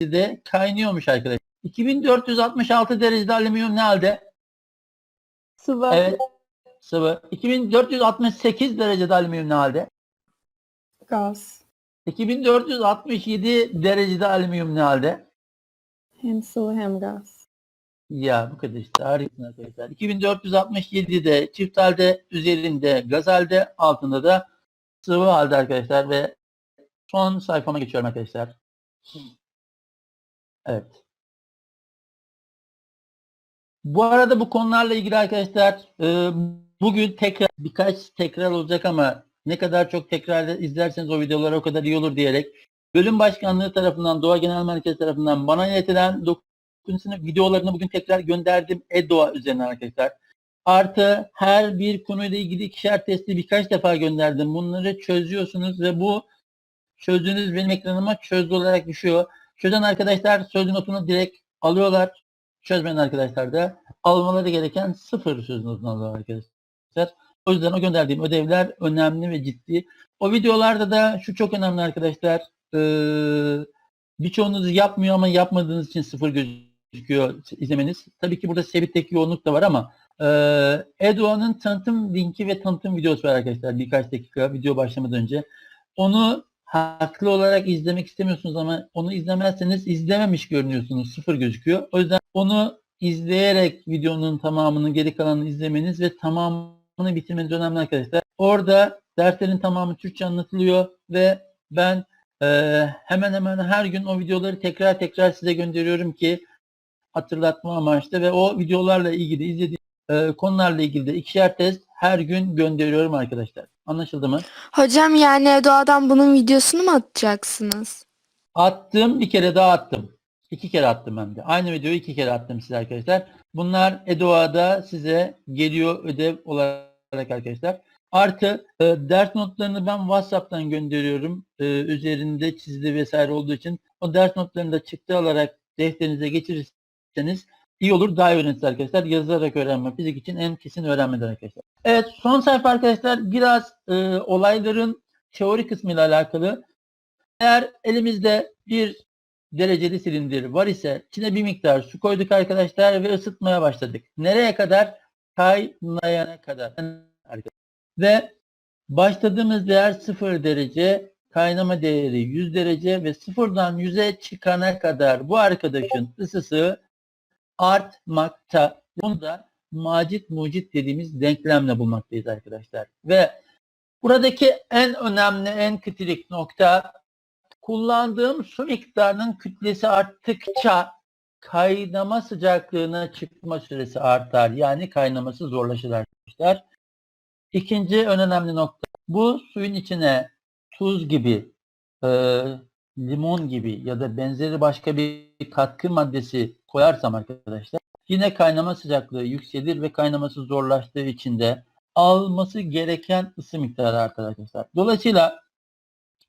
derecede kaynıyormuş arkadaşlar. 2466 derecede alüminyum ne halde? Sıvı. Evet. Sıvı. 2468 derecede alüminyum ne halde? Gaz. 2467 derecede alüminyum ne halde? Hem sıvı hem gaz. Ya bu kadar işte harikasın arkadaşlar. 2467'de çift halde üzerinde gaz halde altında da sıvı halde arkadaşlar ve son sayfama geçiyorum arkadaşlar. Evet. Bu arada bu konularla ilgili arkadaşlar e, bugün tekrar birkaç tekrar olacak ama ne kadar çok tekrar izlerseniz o videoları o kadar iyi olur diyerek bölüm başkanlığı tarafından Doğa Genel Merkezi tarafından bana iletilen dokuz sınıf videolarını bugün tekrar gönderdim e-doğa üzerine arkadaşlar. Artı her bir konuyla ilgili ikişer testi birkaç defa gönderdim. Bunları çözüyorsunuz ve bu çözdüğünüz benim ekranıma çözdü olarak düşüyor. Çözen arkadaşlar sözlü notunu direkt alıyorlar. Çözmeyen arkadaşlar da almaları gereken sıfır söz notunu alıyorlar arkadaşlar. O yüzden o gönderdiğim ödevler önemli ve ciddi. O videolarda da şu çok önemli arkadaşlar. Ee, birçoğunuz yapmıyor ama yapmadığınız için sıfır gözüküyor izlemeniz. Tabii ki burada Sebit'teki yoğunluk da var ama e, Edoğan'ın tanıtım linki ve tanıtım videosu var arkadaşlar. Birkaç dakika video başlamadan önce. Onu haklı olarak izlemek istemiyorsunuz ama onu izlemezseniz izlememiş görünüyorsunuz. Sıfır gözüküyor. O yüzden onu izleyerek videonun tamamını geri kalanını izlemeniz ve tamamını bitirmeniz önemli arkadaşlar. Orada derslerin tamamı Türkçe anlatılıyor ve ben e, hemen hemen her gün o videoları tekrar tekrar size gönderiyorum ki hatırlatma amaçlı ve o videolarla ilgili izlediğim e, konularla ilgili de ikişer test her gün gönderiyorum arkadaşlar. Anlaşıldı mı? Hocam yani doğadan bunun videosunu mu atacaksınız? Attım bir kere daha attım. İki kere attım hem de. Aynı videoyu iki kere attım size arkadaşlar. Bunlar Edoa'da size geliyor ödev olarak arkadaşlar. Artı e, ders notlarını ben WhatsApp'tan gönderiyorum. E, üzerinde çizili vesaire olduğu için o ders notlarını da çıktı alarak defterinize geçirirseniz iyi olur. Daha öğrenirsiniz arkadaşlar. Yazarak öğrenme fizik için en kesin öğrenmedir arkadaşlar. Evet son sayfa arkadaşlar biraz e, olayların teori kısmıyla alakalı. Eğer elimizde bir dereceli silindir var ise içine bir miktar su koyduk arkadaşlar ve ısıtmaya başladık. Nereye kadar? Kaynayana kadar. Ve başladığımız değer 0 derece, kaynama değeri 100 derece ve sıfırdan 100'e çıkana kadar bu arkadaşın ısısı artmakta. Bunu da macit mucit dediğimiz denklemle bulmaktayız arkadaşlar. Ve buradaki en önemli, en kritik nokta kullandığım su miktarının kütlesi arttıkça kaynama sıcaklığına çıkma süresi artar. Yani kaynaması zorlaşır arkadaşlar. İkinci en önemli nokta. Bu suyun içine tuz gibi, e, limon gibi ya da benzeri başka bir katkı maddesi koyarsam arkadaşlar yine kaynama sıcaklığı yükselir ve kaynaması zorlaştığı için de alması gereken ısı miktarı arkadaşlar. Dolayısıyla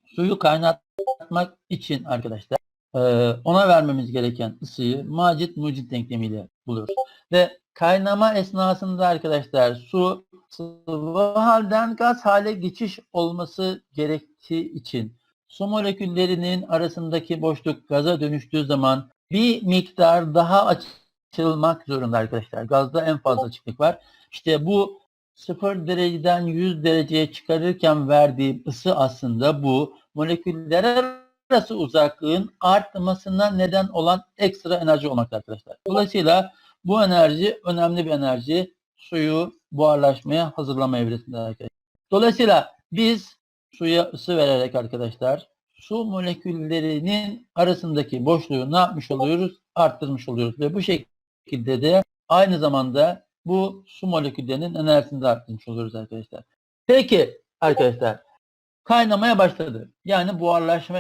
suyu kaynatmak için arkadaşlar e, ona vermemiz gereken ısıyı macit mucit denklemiyle buluyoruz. Ve kaynama esnasında arkadaşlar su sıvı halden gaz hale geçiş olması gerektiği için su moleküllerinin arasındaki boşluk gaza dönüştüğü zaman bir miktar daha açılmak zorunda arkadaşlar. Gazda en fazla açıklık var. İşte bu 0 dereceden 100 dereceye çıkarırken verdiğim ısı aslında bu moleküller arası uzaklığın artmasına neden olan ekstra enerji olmakta arkadaşlar. Dolayısıyla bu enerji önemli bir enerji. Suyu buharlaşmaya hazırlama evresinde arkadaşlar. Dolayısıyla biz suya ısı vererek arkadaşlar su moleküllerinin arasındaki boşluğu ne yapmış oluyoruz? Arttırmış oluyoruz ve bu şekilde de aynı zamanda bu su moleküllerinin enerjisini de arttırmış oluyoruz arkadaşlar. Peki arkadaşlar kaynamaya başladı. Yani buharlaşma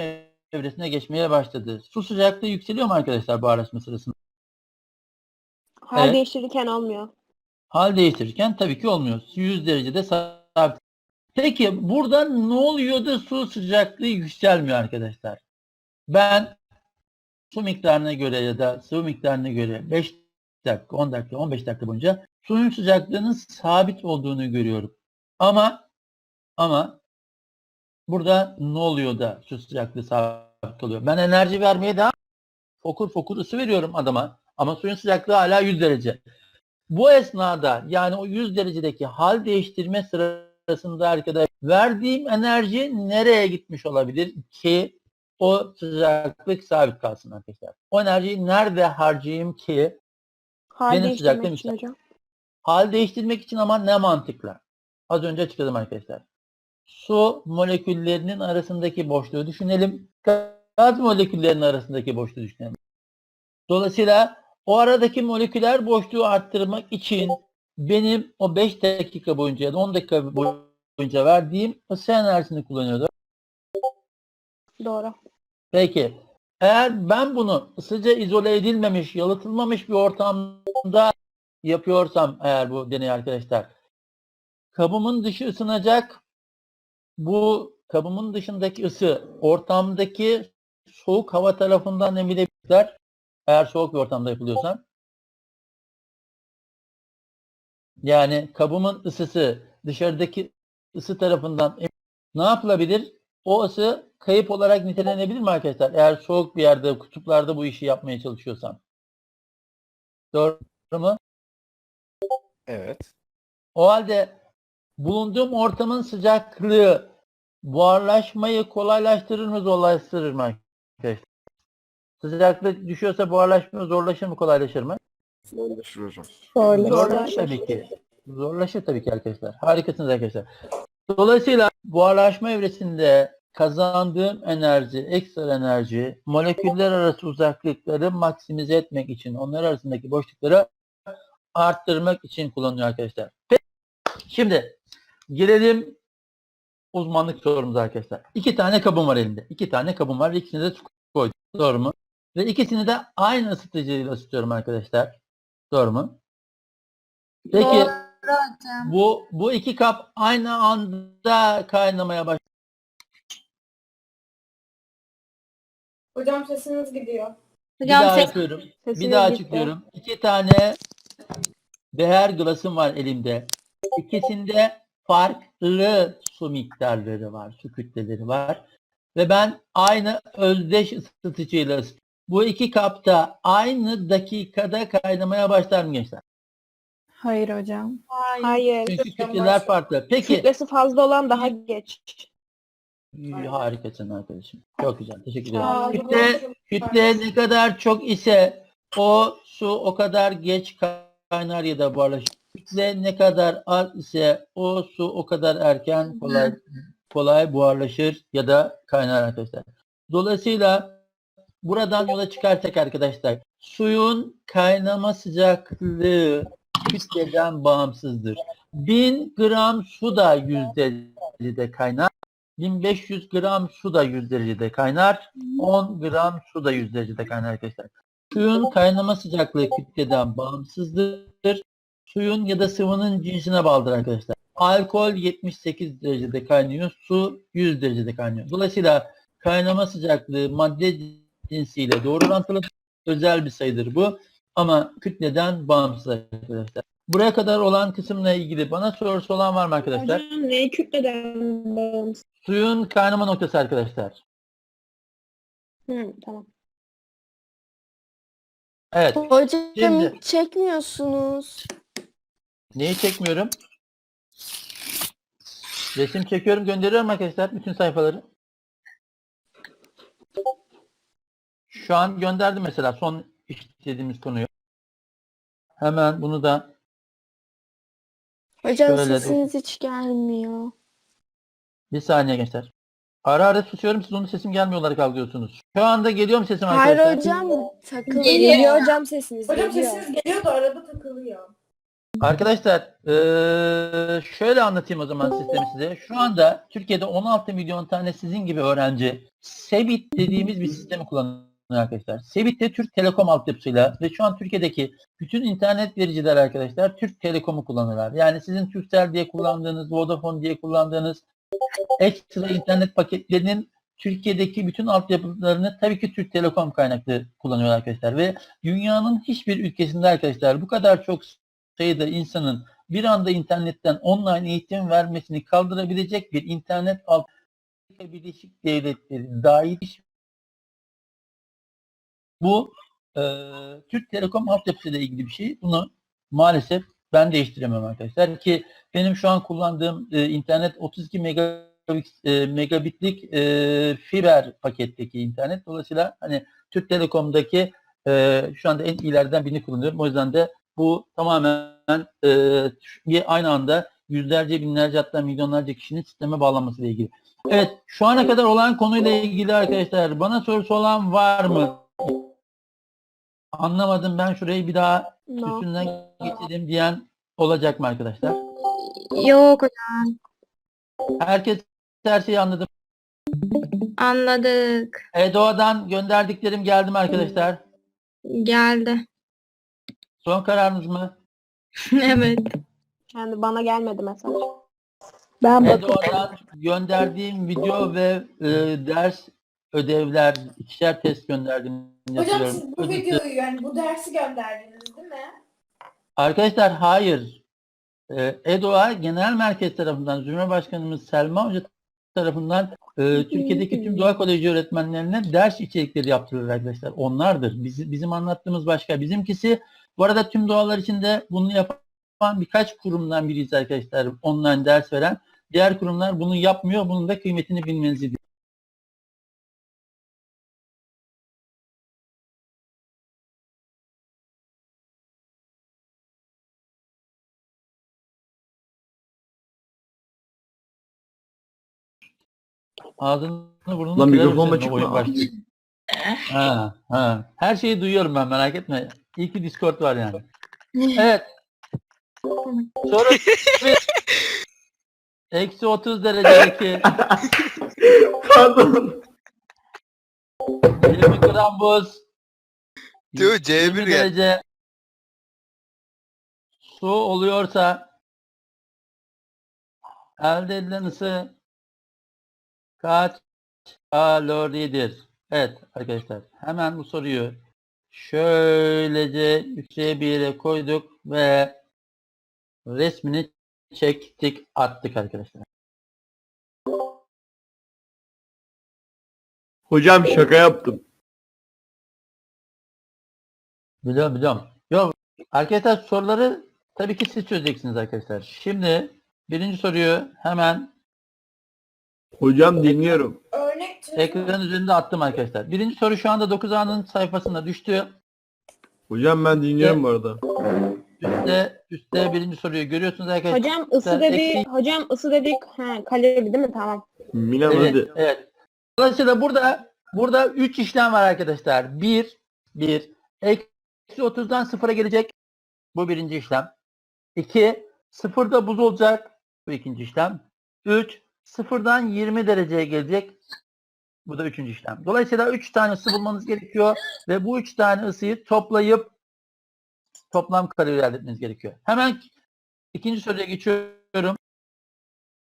evresine geçmeye başladı. Su sıcaklığı yükseliyor mu arkadaşlar buharlaşma sırasında? Hal Evet. değiştirirken olmuyor. Hal değiştirirken tabii ki olmuyor. 100 derecede sabit. Peki burada ne oluyor da su sıcaklığı yükselmiyor arkadaşlar? Ben su miktarına göre ya da sıvı miktarına göre 5 dakika, 10 dakika, 15 dakika boyunca suyun sıcaklığının sabit olduğunu görüyorum. Ama ama burada ne oluyor da su sıcaklığı sabit oluyor? Ben enerji vermeye devam fokur fokur ısı veriyorum adama ama suyun sıcaklığı hala 100 derece. Bu esnada yani o 100 derecedeki hal değiştirme sırasında arkadaş verdiğim enerji nereye gitmiş olabilir ki o sıcaklık sabit kalsın arkadaşlar. O enerjiyi nerede harcayayım ki Hal Benim sıcaklığım için hocam. hal değiştirmek için ama ne mantıkla? Az önce açıkladım arkadaşlar. Su moleküllerinin arasındaki boşluğu düşünelim. Gaz moleküllerinin arasındaki boşluğu düşünelim. Dolayısıyla o aradaki moleküler boşluğu arttırmak için benim o 5 dakika boyunca ya da 10 dakika boyunca verdiğim ısı enerjisini kullanıyordum. Doğru. Peki eğer ben bunu ısıca izole edilmemiş, yalıtılmamış bir ortamda yapıyorsam eğer bu deney arkadaşlar kabımın dışı ısınacak. Bu kabımın dışındaki ısı ortamdaki soğuk hava tarafından emilebilirler. Eğer soğuk bir ortamda yapılıyorsa. Yani kabımın ısısı dışarıdaki ısı tarafından ne yapılabilir? O ısı kayıp olarak nitelenebilir mi arkadaşlar? Eğer soğuk bir yerde, kutuplarda bu işi yapmaya çalışıyorsam. Doğru mu? Evet. O halde bulunduğum ortamın sıcaklığı buharlaşmayı kolaylaştırır mı zorlaştırır mı arkadaşlar? Sıcaklık düşüyorsa buharlaşma zorlaşır mı kolaylaşır mı? Zorlaşır hocam. Zorlaşır. Tabii ki. Zorlaşır tabii ki arkadaşlar. Harikasınız arkadaşlar. Dolayısıyla buharlaşma evresinde kazandığım enerji, ekstra enerji, moleküller arası uzaklıkları maksimize etmek için, onlar arasındaki boşlukları arttırmak için kullanılıyor arkadaşlar. Peki, şimdi gelelim uzmanlık sorumuza arkadaşlar. İki tane kabım var elimde. İki tane kabım var ve ikisine de su koydum. Doğru mu? Ve ikisini de aynı ısıtıcıyla ısıtıyorum arkadaşlar. Doğru mu? Peki bu bu iki kap aynı anda kaynamaya başlıyor. Hocam sesiniz gidiyor. Bir daha yapıyorum. Bir Sesiniz daha gitti. açıklıyorum. İki tane beher glasım var elimde. İkisinde farklı su miktarları var, su kütleleri var. Ve ben aynı özdeş ısıtıcıyla ısıtıyorum. Bu iki kapta aynı dakikada kaynamaya başlar mı gençler? Hayır hocam. Hayır. Çünkü kütleler farklı. Peki Kütlesi fazla olan daha geç. İyi, Harikasın arkadaşım. Çok güzel. Teşekkür ederim. Kütle, kütle ne kadar çok ise o su o kadar geç kaynar ya da buharlaşır. Kütle ne kadar az ise o su o kadar erken kolay kolay buharlaşır ya da kaynar arkadaşlar. Dolayısıyla buradan yola çıkarsak arkadaşlar suyun kaynama sıcaklığı kütleden bağımsızdır. 1000 gram su da 100 derecede kaynar. 1500 gram su da 100 derecede kaynar. 10 gram su da 100 derecede kaynar arkadaşlar. Suyun kaynama sıcaklığı kütleden bağımsızdır. Suyun ya da sıvının cinsine bağlıdır arkadaşlar. Alkol 78 derecede kaynıyor. Su 100 derecede kaynıyor. Dolayısıyla kaynama sıcaklığı madde cinsiyle doğru orantılı özel bir sayıdır bu. Ama kütleden bağımsız arkadaşlar. Buraya kadar olan kısımla ilgili bana sorusu olan var mı arkadaşlar? Hocam ne kütleden bağımsız? Suyun kaynama noktası arkadaşlar. Hı, tamam. Evet. Hocam Şimdi- çekmiyorsunuz. Neyi çekmiyorum? Resim çekiyorum gönderiyorum arkadaşlar bütün sayfaları. Şu an gönderdim mesela son işlediğimiz konuyu. Hemen bunu da Hocam Şöyle de- sesiniz hiç gelmiyor. bir saniye gençler. Ara ara susuyorum siz onun sesim gelmiyor olarak algılıyorsunuz. Şu anda geliyor mu sesim Hayır arkadaşlar? hocam takılıyor. Geliyor hocam sesiniz. Hocam geliyor. sesiniz geliyor da arada takılıyor. Arkadaşlar eee, şöyle anlatayım o zaman sistemi size. Şu anda Türkiye'de 16 milyon tane sizin gibi öğrenci Sebit dediğimiz bir sistemi kullanıyor arkadaşlar. Sebit de Türk Telekom altyapısıyla ve şu an Türkiye'deki bütün internet vericiler arkadaşlar Türk Telekom'u kullanırlar. Yani sizin Turkcell diye kullandığınız, Vodafone diye kullandığınız ekstra internet paketlerinin Türkiye'deki bütün altyapılarını tabii ki Türk Telekom kaynaklı kullanıyor arkadaşlar ve dünyanın hiçbir ülkesinde arkadaşlar bu kadar çok sayıda insanın bir anda internetten online eğitim vermesini kaldırabilecek bir internet alt Birleşik Devletleri dahil Bu e, Türk Telekom altyapısıyla ilgili bir şey. Bunu maalesef ben değiştiremem arkadaşlar ki benim şu an kullandığım e, internet 32 megabit, e, megabitlik e, fiber paketteki internet. Dolayısıyla hani Türk Telekom'daki e, şu anda en iyilerden birini kullanıyorum. O yüzden de bu tamamen e, aynı anda yüzlerce, binlerce hatta milyonlarca kişinin sisteme bağlanması ile ilgili. Evet, şu ana kadar olan konuyla ilgili arkadaşlar bana sorusu olan var mı? Anlamadım ben şurayı bir daha No. üstünden geçelim diyen olacak mı arkadaşlar? Yok Herkes her şeyi anladı. anladık. Edoa'dan gönderdiklerim geldi mi arkadaşlar? Geldi. Son kararınız mı? evet. Yani bana gelmedi mesaj. Ben Edoa'dan gönderdiğim video ve e, ders ödevler, ikişer test gönderdim. Hocam siz bu videoyu yani bu dersi gönderdiniz değil mi? Arkadaşlar hayır. Ee, EDOA Genel Merkez tarafından Zümre Başkanımız Selma Hoca tarafından e, Türkiye'deki tüm doğa koleji öğretmenlerine ders içerikleri yaptırılır arkadaşlar. Onlardır. Biz, bizim anlattığımız başka. Bizimkisi bu arada tüm doğalar içinde bunu yapan birkaç kurumdan biriyiz arkadaşlar. Online ders veren. Diğer kurumlar bunu yapmıyor. Bunun da kıymetini bilmenizi Ağzını burnunu Lan oyun çıkma. başlıyor. Ha, ha. Her şeyi duyuyorum ben merak etme. İyi ki Discord var yani. Evet. Soru. Eksi 30 derecedeki Pardon. 20 gram buz. Diyor, C1 20 ya. derece su oluyorsa elde edilen ısı kaç kaloridir? Evet arkadaşlar hemen bu soruyu şöylece yükseğe bir yere koyduk ve resmini çektik attık arkadaşlar. Hocam şaka yaptım. Biliyorum biliyorum. Yok arkadaşlar soruları tabii ki siz çözeceksiniz arkadaşlar. Şimdi birinci soruyu hemen Hocam dinliyorum. Örnek çözüm. ekran üzerinde attım arkadaşlar. Birinci soru şu anda 9A'nın sayfasında düştü. Hocam ben dinliyorum bu arada. Üstte, üstte birinci soruyu görüyorsunuz arkadaşlar. Hocam ısı dedi, hocam ısı dedik, ha, kalori değil mi? Tamam. Milan Evet, hadi. evet. Dolayısıyla burada burada 3 işlem var arkadaşlar. 1 1 eksi 30'dan sıfıra gelecek. Bu birinci işlem. 2 sıfırda buz olacak. Bu ikinci işlem. 3 sıfırdan 20 dereceye gelecek. Bu da üçüncü işlem. Dolayısıyla 3 tane ısı bulmanız gerekiyor ve bu 3 tane ısıyı toplayıp toplam kalori elde etmeniz gerekiyor. Hemen ikinci soruya geçiyorum.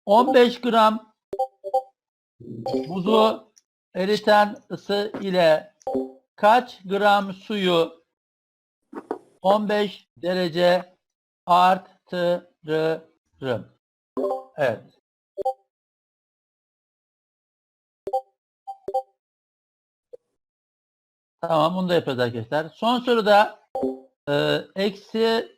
15 gram buzu eriten ısı ile kaç gram suyu 15 derece arttırırım? Evet. Tamam bunu da yapacağız arkadaşlar. Son soruda e, eksi.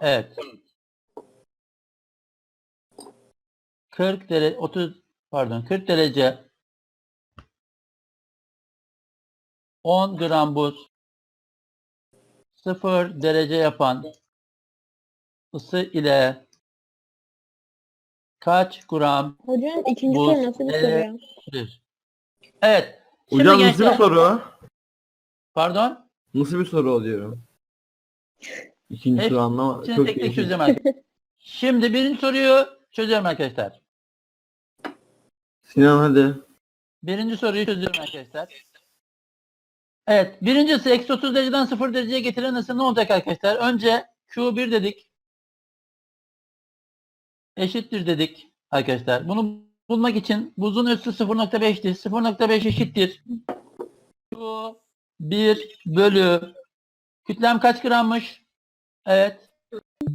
Evet. 40 derece 30 pardon 40 derece 10 gram buz 0 derece yapan ısı ile kaç gram Hocam ikinci soru nasıl bir soru bir? Evet. Şimdi Hocam nasıl gençler- bir soru? Pardon. Nasıl bir soru oluyor? İkinci Hep- soru anlama. Şimdi Çok tek tek değişik. çözeceğim arkadaşlar. Şimdi birinci soruyu çözüyorum arkadaşlar. Sinan hadi. Birinci soruyu çözüyorum arkadaşlar. Evet. Birincisi eksi 30 dereceden 0 dereceye getiren ısı ne olacak arkadaşlar? Önce Q1 dedik. Eşittir dedik arkadaşlar. Bunu bulmak için buzun üssü 0.5'ti. 0.5 eşittir. Q1 bölü kütlem kaç grammış? Evet.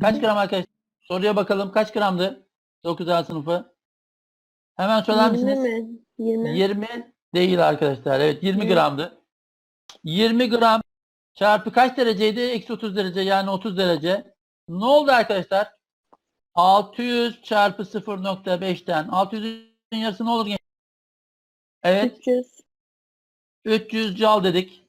Kaç gram arkadaşlar? Soruya bakalım kaç gramdı? 9A sınıfı. Hemen söyler 20 misiniz? mi? 20. 20 değil arkadaşlar. Evet 20 Evet. gramdı. 20 gram çarpı kaç dereceydi? Eksi 30 derece yani 30 derece. Ne oldu arkadaşlar? 600 çarpı 0.5'ten 600'ün yarısı ne olur? genç- Evet 300. 300 cal dedik.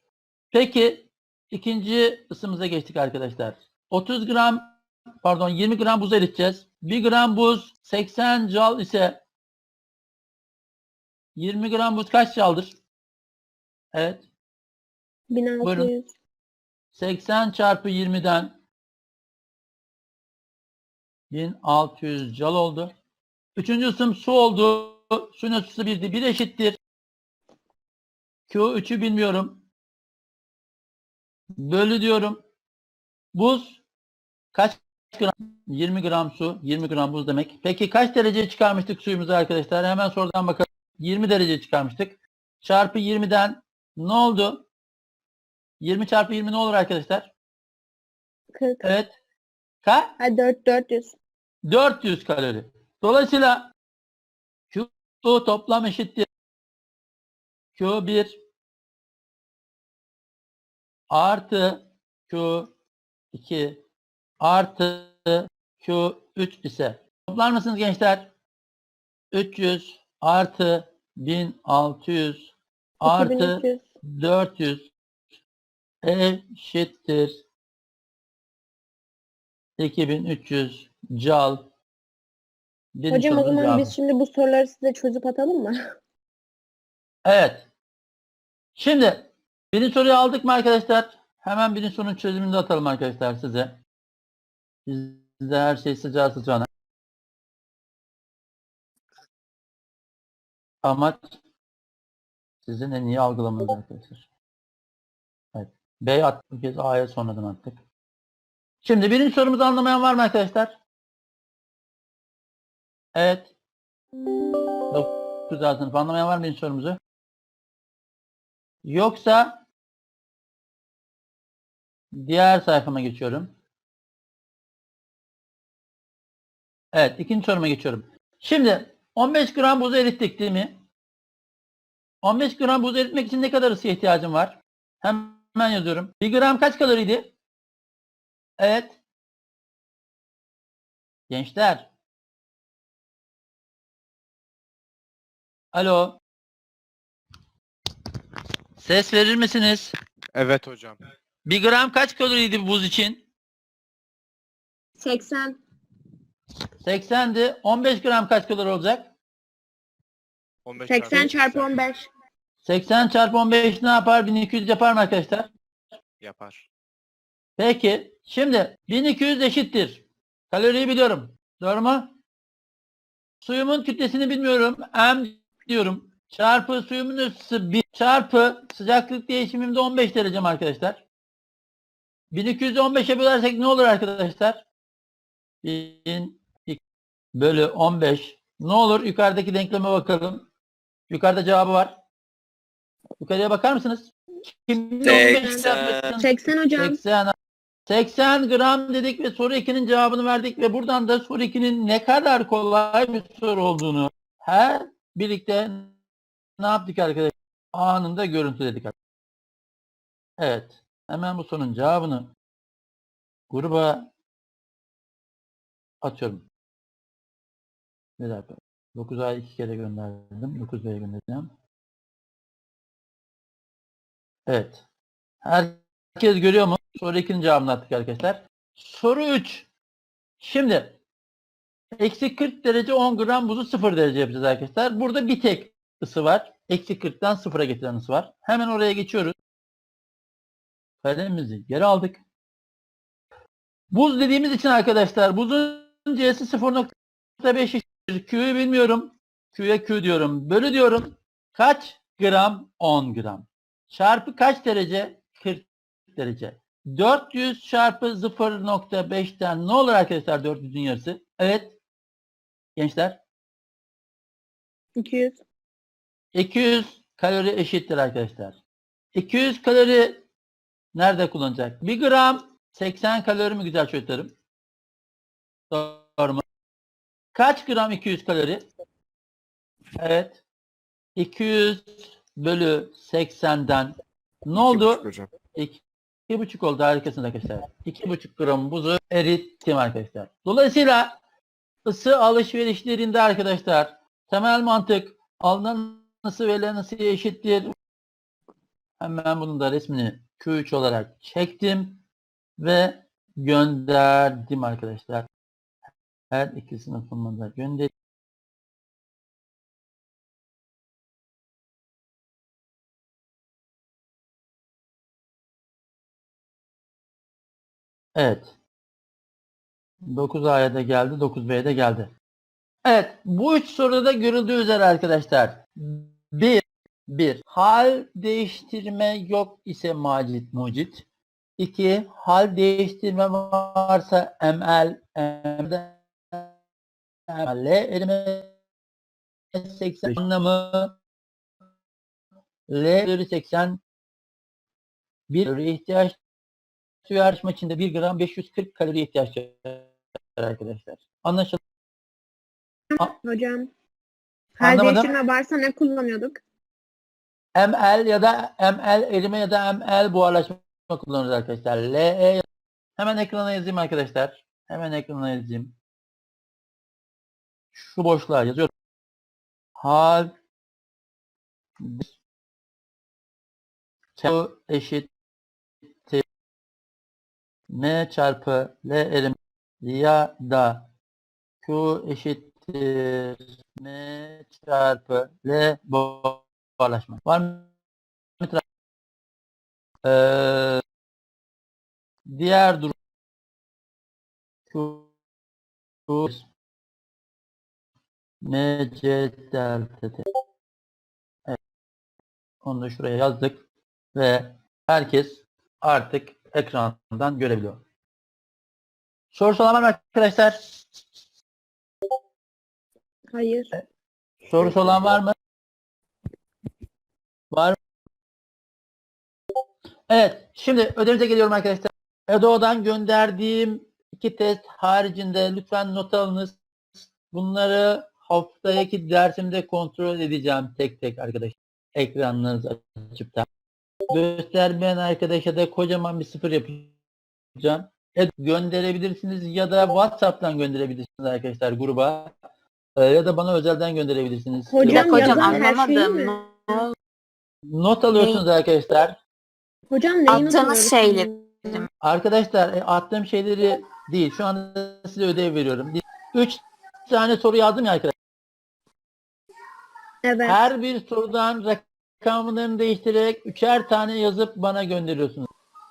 Peki ikinci ısımıza geçtik arkadaşlar. 30 gram pardon 20 gram buz eriteceğiz. 1 gram buz 80 cal ise 20 gram buz kaç caldır? Evet. 1600. 80 çarpı 20'den 1600 cal oldu. Üçüncü ısım su oldu. Suyun ısısı 1'di. 1 eşittir. Q3'ü bilmiyorum. Bölü diyorum. Buz kaç gram? 20 gram su, 20 gram buz demek. Peki kaç derece çıkarmıştık suyumuzu arkadaşlar? Hemen sorudan bakalım. 20 derece çıkarmıştık. Çarpı 20'den ne oldu? 20 çarpı 20 ne olur arkadaşlar? 40. Evet. Ka? Ha 4 400. 400 kalori. Dolayısıyla Q toplam eşittir. Q1 artı Q2 artı Q3 ise toplar mısınız gençler? 300 artı 1600 artı 2300. 400 eşittir 2300 cal. Bir Hocam o zaman cevabı. biz şimdi bu soruları size çözüp atalım mı? Evet. Şimdi birinci soruyu aldık mı arkadaşlar? Hemen birinci sorunun çözümünü de atalım arkadaşlar size. Sizde her şey sıcağı sıcağına. Amaç sizin en iyi algılamanız arkadaşlar. Evet. B'ye attık bir kez A'ya sonradan attık. Şimdi birinci sorumuzu anlamayan var mı arkadaşlar? Evet. 9 sınıf anlamayan var mı birinci sorumuzu? Yoksa diğer sayfama geçiyorum. Evet, ikinci soruma geçiyorum. Şimdi 15 gram buzu erittik değil mi? 15 gram buzu eritmek için ne kadar ısıya ihtiyacım var? Hemen yazıyorum. 1 gram kaç kaloriydi? Evet. Gençler. Alo. Ses verir misiniz? Evet hocam. 1 gram kaç kaloriydi bu buz için? 80. 80'di. 15 gram kaç kalori olacak? 15 80 çarpı 15. 80 çarpı 15 ne yapar? 1200 yapar mı arkadaşlar? yapar. Peki. Şimdi 1200 eşittir. Kaloriyi biliyorum. Doğru mu? Suyumun kütlesini bilmiyorum. M diyorum. Çarpı suyumun ısısı 1 çarpı sıcaklık değişimim de 15 derecem arkadaşlar. 1200'ü 15'e bölersek ne olur arkadaşlar? 1000 bölü 15. Ne olur? Yukarıdaki denkleme bakalım. Yukarıda cevabı var. Yukarıya bakar mısınız? Kim 80. 80 hocam. 80 80 gram dedik ve soru 2'nin cevabını verdik ve buradan da soru 2'nin ne kadar kolay bir soru olduğunu her birlikte ne yaptık arkadaşlar? Anında görüntüledik. Evet. Hemen bu sorunun cevabını gruba atıyorum. Bir dakika. 9'a 2 kere gönderdim. 9B'ye göndereceğim. Evet. Herkes görüyor mu? Soru 2'nin cevabını attık arkadaşlar. Soru 3. Şimdi eksi 40 derece 10 gram buzu 0 derece yapacağız arkadaşlar. Burada bir tek ısı var. Eksi 40'tan 0'a getiren ısı var. Hemen oraya geçiyoruz. Kalemimizi geri aldık. Buz dediğimiz için arkadaşlar buzun C'si 0.5 eşittir. Q'yu bilmiyorum. Q'ya Q diyorum. Bölü diyorum. Kaç gram? 10 gram. Çarpı kaç derece? 40 derece. 400 çarpı 0.5'ten ne olur arkadaşlar 400'ün yarısı? Evet. Gençler. 200. 200 kalori eşittir arkadaşlar. 200 kalori nerede kullanacak? 1 gram 80 kalori mi güzel çocuklarım? Doğru mu? Kaç gram 200 kalori? Evet. 200 bölü 80'den ne oldu? hocam. İki, iki buçuk oldu harikasınız arkadaşlar. İki buçuk gram buzu erittim arkadaşlar. Dolayısıyla ısı alışverişlerinde arkadaşlar temel mantık alınan ısı verilen ısıya eşittir. Hemen bunun da resmini Q3 olarak çektim ve gönderdim arkadaşlar. Her iki sınıfıma da gönderdim. Evet. 9A'ya da geldi, 9B'ye de geldi. Evet, bu üç soruda da görüldüğü üzere arkadaşlar. Bir, bir, hal değiştirme yok ise macit mucit. İki, hal değiştirme varsa ml, m'de ml, erime 80 anlamı L bölü 80 bir kalori ihtiyaç su yarışma içinde 1 gram 540 kalori ihtiyaç var arkadaşlar. Anlaşıldı. Hocam. Her Anlamadım. değiştirme varsa ne kullanıyorduk? ML ya da ML erime ya da ML buharlaşma kullanırız arkadaşlar. LE hemen ekrana yazayım arkadaşlar. Hemen ekrana yazayım. Şu boşluğa yazıyorum. Hal Q eşit M çarpı L erim ya da Q eşittir M çarpı L buharlaşma. Var mı? Ee, diğer durum Q, Q M C delta T. Evet. Onu da şuraya yazdık ve herkes artık ekrandan görebiliyor. Sorusu olan var mı arkadaşlar? Hayır. Sorusu olan var mı? Var mı? Evet. Şimdi ödevimize geliyorum arkadaşlar. EDO'dan gönderdiğim iki test haricinde lütfen not alınız. Bunları haftaki dersimde kontrol edeceğim tek tek arkadaşlar. Ekranlarınızı açıp da. Göstermeyen arkadaşa da kocaman bir sıfır yapacağım. Evet, gönderebilirsiniz ya da WhatsApp'tan gönderebilirsiniz arkadaşlar gruba. Ee, ya da bana özelden gönderebilirsiniz. Hocam, hocam yazan her şeyi anlamadım. mi? Not alıyorsunuz arkadaşlar. Hocam neyi Attığınız şeyleri. Arkadaşlar e, attığım şeyleri değil. Şu anda size ödev veriyorum. 3 tane soru yazdım ya arkadaşlar. Evet. Her bir sorudan rakamlarını değiştirerek üçer tane yazıp bana gönderiyorsunuz.